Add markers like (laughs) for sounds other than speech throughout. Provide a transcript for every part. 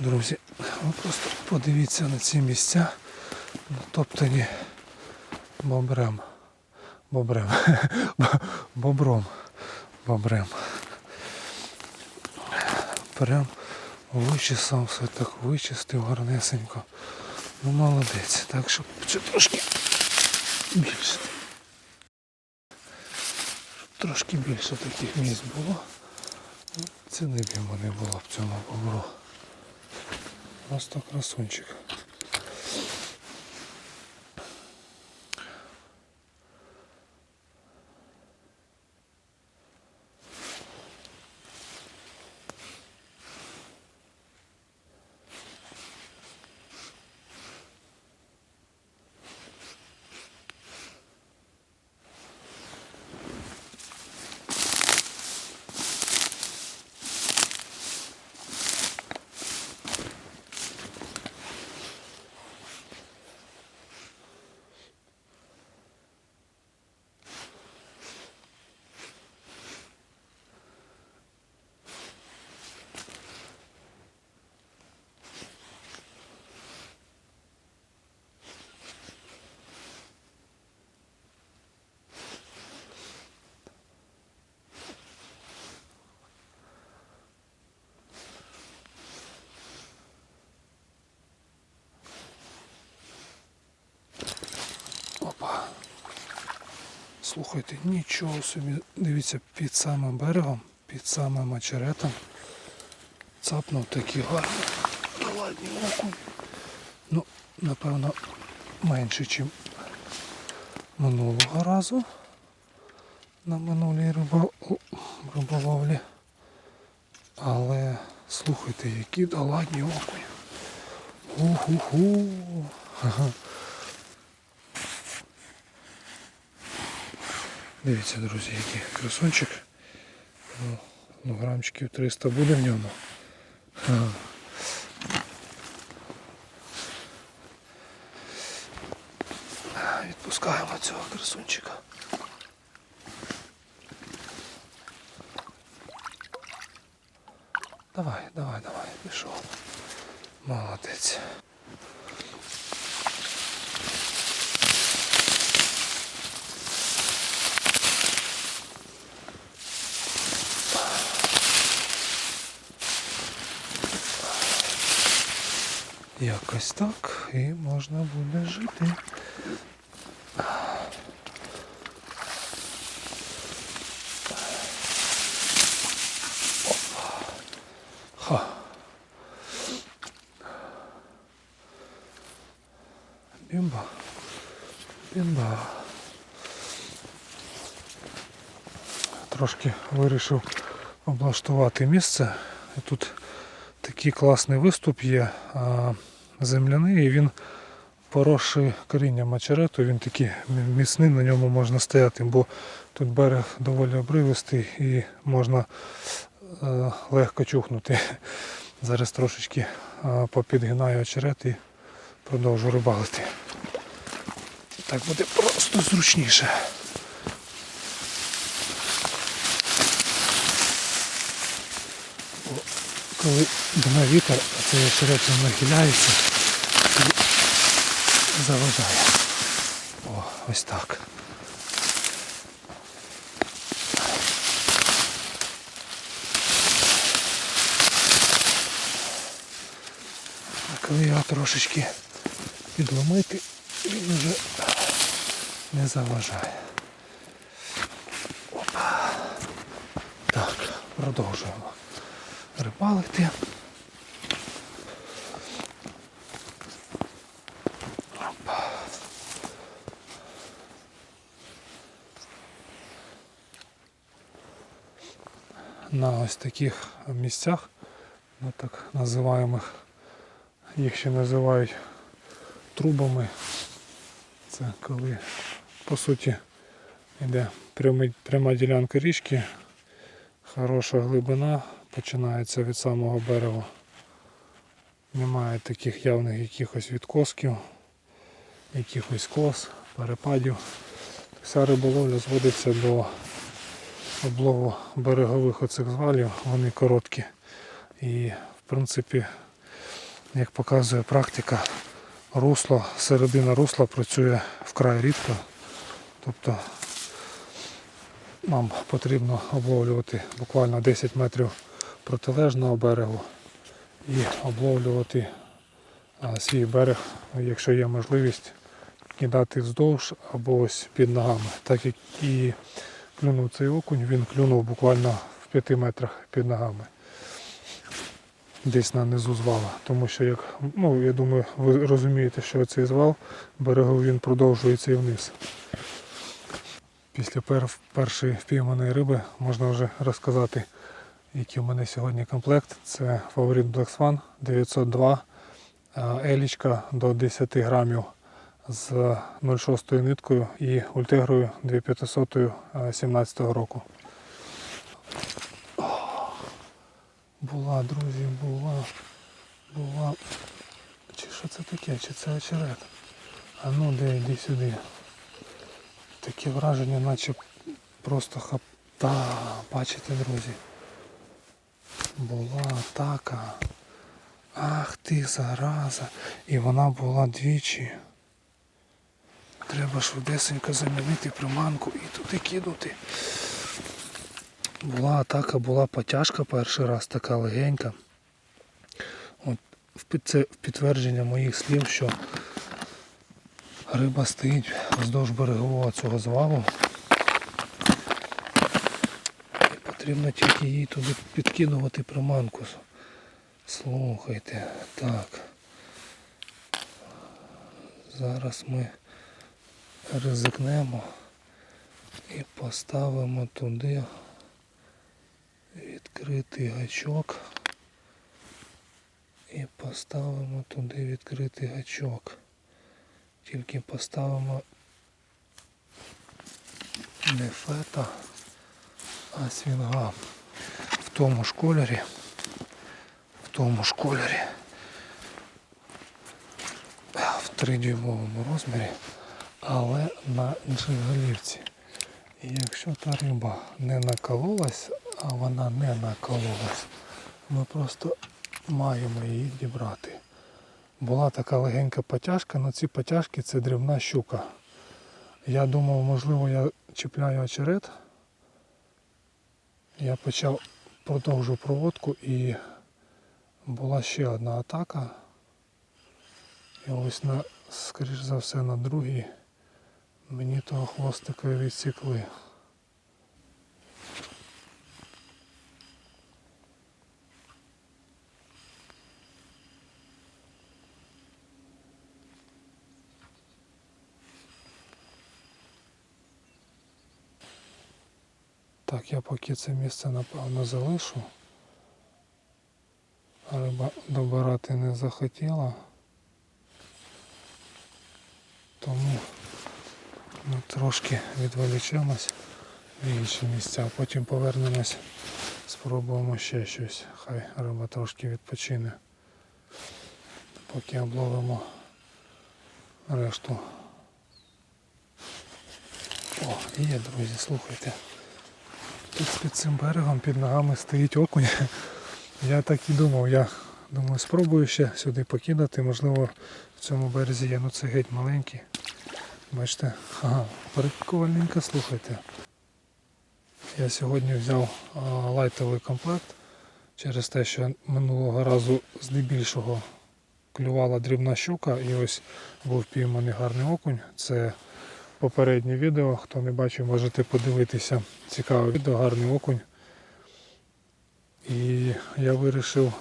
Друзі, ви просто подивіться на ці місця, натоптані бобрем. Бобрем. (laughs) Бобром. Бобрем. Прям вичесав все так, вичистив гарнесенько. Ну молодець. Так, щоб це трошки більше. Трошки більше таких місць було. Ну, не б не було в цьому бобру. Просто красунчик. Слухайте, нічого собі. Дивіться, під самим берегом, під самим очеретом. Цапнув такий гарний. Та ладні окунь. Ну, напевно, менше, ніж минулого разу. На минулій рибо... риболовлі. Але слухайте, які доладні окунь. Уху-ху. Дивіться, друзі, який красунчик. Ну, ну, грамчиків 300 буде в ньому. Відпускаємо цього красунчика. Давай, давай, давай, пішов. Молодець. Якось так і можна буде жити. Ха. Бімба. Бімба. Трошки вирішив облаштувати місце. І Тут такий класний виступ є земляний, і він поросший корінням очерету, він такий міцний, на ньому можна стояти, бо тут берег доволі обривистий і можна е, легко чухнути. (laughs) Зараз трошечки попідгинаю очерет і продовжу рибалити. Так буде просто зручніше. Коли дме вітер, очерет він нахиляється і заважає. О, ось так. А коли його трошечки підломити, він вже не заважає. Опа. Так, продовжуємо рибалити. На ось таких місцях, ну так називаємих, їх ще називають трубами. Це коли по суті йде пряма ділянка річки, хороша глибина, починається від самого берегу. Немає таких явних якихось відкосків, якихось кос, перепадів. Вся риболовля зводиться до облову берегових оцих звалів, вони короткі. І в принципі як показує практика, русло, середина русла працює вкрай рідко. Тобто нам потрібно обловлювати буквально 10 метрів протилежного берегу і обловлювати свій берег, якщо є можливість, кидати вздовж або ось під ногами. Так як і клюнув цей окунь, він клюнув буквально в 5 метрах під ногами. Десь на низу звала. Тому що як, ну я думаю, ви розумієте, що цей звал береговий він продовжується і вниз. Після пер, першої впійманої риби можна вже розказати, який у мене сьогодні комплект. Це фаворит Black Swan 902, елічка до 10 грамів з 0,6 ниткою і ультегрою 2500 17 року. Була, друзі, була, була. Чи що це таке? Чи це очерет? А ну де йди сюди. Таке враження, наче просто хап. Та, бачите, друзі. Була атака. Ах ти зараза. І вона була двічі. Треба швидесенько замінити приманку і туди кинути. Була атака, була потяжка перший раз, така легенька. От це підтвердження моїх слів, що риба стоїть вздовж берегового цього звалу. І потрібно тільки їй туди підкидувати приманку. Слухайте, так. Зараз ми ризикнемо і поставимо туди відкритий гачок. І поставимо туди відкритий гачок. Тільки поставимо не фета, а свінга в тому ж кольорі. В тому ж кольорі. В 3-дюймовому розмірі, але на джигалівці. І якщо та риба не накололась, а вона не накололась, ми просто маємо її дібрати. Була така легенька потяжка, але ці потяжки це дрібна щука. Я думав, можливо, я чіпляю очерет. Я почав продовжу проводку і була ще одна атака. І ось на, скоріш за все, на другій мені того хвостика відсікли. Так, я поки це місце напевно залишу. Риба добирати не захотіла. Тому ми трошки відволічемось в інші місця, а потім повернемось, спробуємо ще щось. Хай риба трошки відпочине. Поки обловимо решту. О, є, друзі, слухайте. Тут під цим берегом під ногами стоїть окунь. (laughs) Я так і думав, я думаю, спробую ще сюди покидати. Можливо, в цьому березі є, ну це геть маленький. Бачите, ага, прикольненько, слухайте. Я сьогодні взяв лайтовий комплект через те, що минулого разу здебільшого клювала дрібна щука і ось був пійманий гарний окунь. Це попереднє відео. Хто не бачив, можете подивитися. Цікаве відео, гарний окунь. І я вирішив,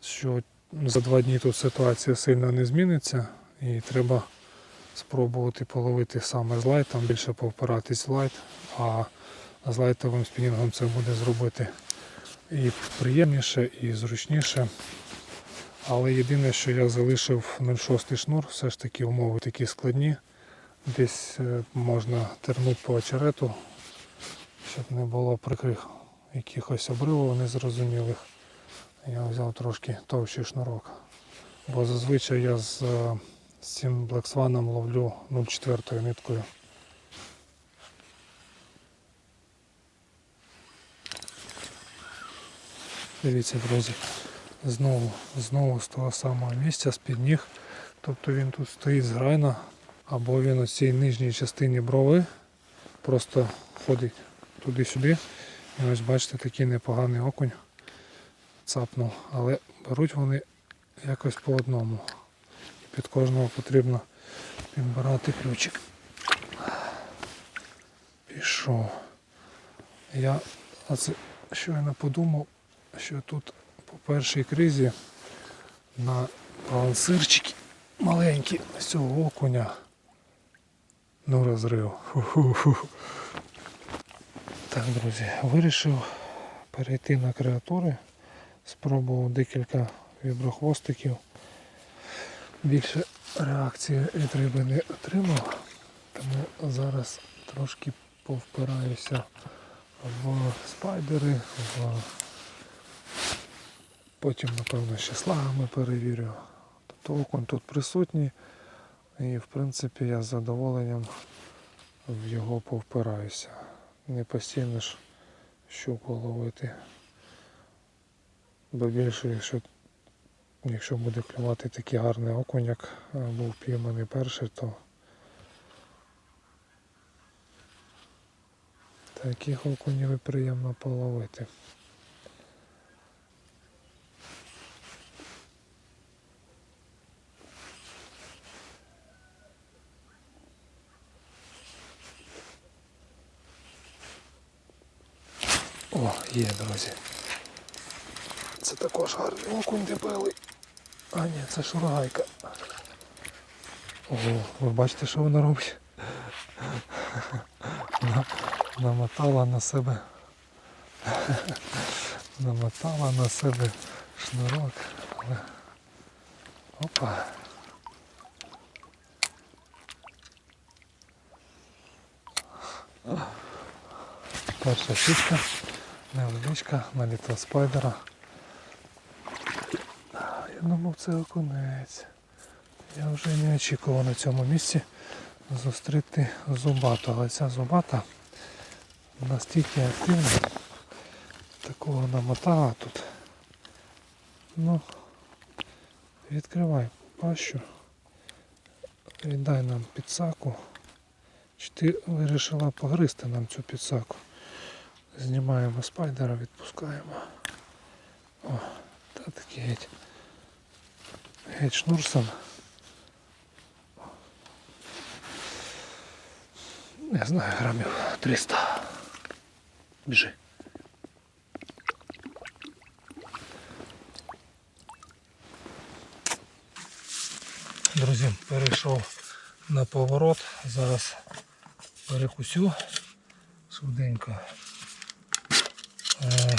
що за два дні тут ситуація сильно не зміниться і треба спробувати половити саме з лайтом, більше повпиратись в лайт, а з лайтовим спінінгом це буде зробити і приємніше, і зручніше. Але єдине, що я залишив 0,6 шнур, все ж таки умови такі складні. Десь е, можна тернути по очерету, щоб не було прикрих якихось обривів незрозумілих. Я взяв трошки товщий шнурок. Бо зазвичай я з, е, з цим Swan ловлю 0,4 ниткою. Дивіться, друзі, Знову, знову з того самого місця, з-під ніг. Тобто він тут стоїть зграйно, або він у цій нижній частині брови просто ходить туди-сюди. І ось бачите, такий непоганий окунь цапнув. Але беруть вони якось по одному. Під кожного потрібно підбирати ключик. Пішов. Я оце щойно подумав, що тут по першій кризі на балансирчики маленькі з цього окуня. Ну розрив. Фу-ху-ху. Так, друзі, вирішив перейти на креатури. Спробував декілька віброхвостиків. Більше реакції від риби не отримав, тому зараз трошки повпираюся в спайдери, в... потім, напевно, ще слагами перевірю. Тобто окунь тут присутній і в принципі я з задоволенням в його повпираюся. Не постійно ж щуку ловити. Бо більше, якщо, якщо буде клювати такий гарний окунь, як е, був пійманий перший, то таких окунів і приємно половити. О, є, друзі. Це також гарний окунь дебелий. А ні, це шурагайка. Ого, ви бачите, що вона робить? Намотала на себе. Намотала на себе шнурок. Опа. Перша фішка, невеличка, наліта спайдера. Я думав це окунець. Я вже не очікував на цьому місці зустріти зубату, але ця зубата настільки активна, такого намотала тут. Ну, відкривай пащу, віддай нам підсаку. Чи ти вирішила погризти нам цю підсаку? Знімаємо спайдера, відпускаємо. О, та такий геть. Геть шнурсом. Не знаю, грамів 300. Біжи. Друзі, перейшов на поворот. Зараз перекусю швиденько. Е,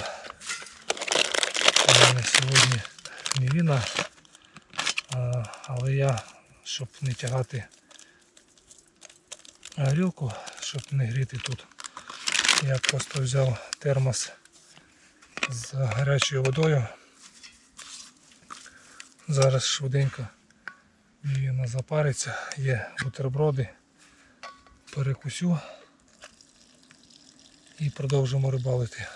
У мене сьогодні мівіна, Е, але я, щоб не тягати горілку, щоб не гріти тут, я просто взяв термос з гарячою водою. Зараз швиденько мівіна запариться, є бутерброди, перекусю і продовжимо рибалити.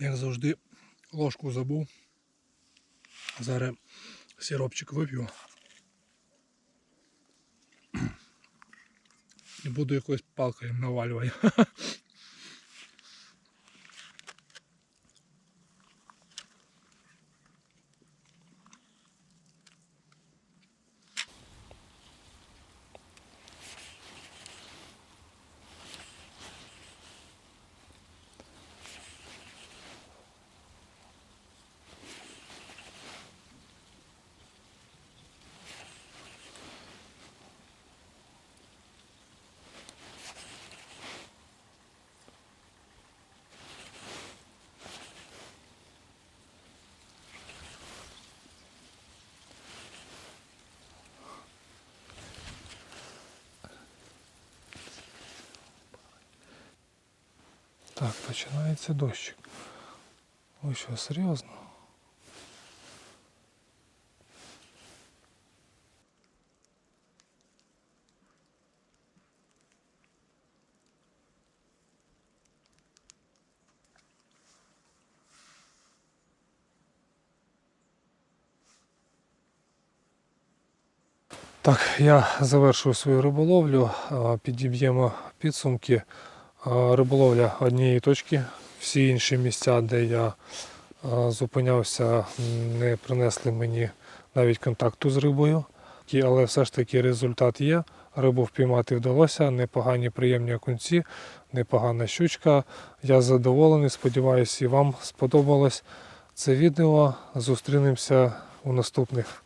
Як завжди, ложку забув. Зараз сиропчик вип'ю. І буду якоюсь палкою навалювати. (laughs) Так, починається дощик. Ви що, серйозно? Так, я завершую свою риболовлю. Підіб'ємо підсумки. Риболовля однієї точки. Всі інші місця, де я зупинявся, не принесли мені навіть контакту з рибою. Але все ж таки результат є. Рибу впіймати вдалося, непогані приємні окунці, непогана щучка. Я задоволений, сподіваюся, і вам сподобалось це відео. Зустрінемося у наступних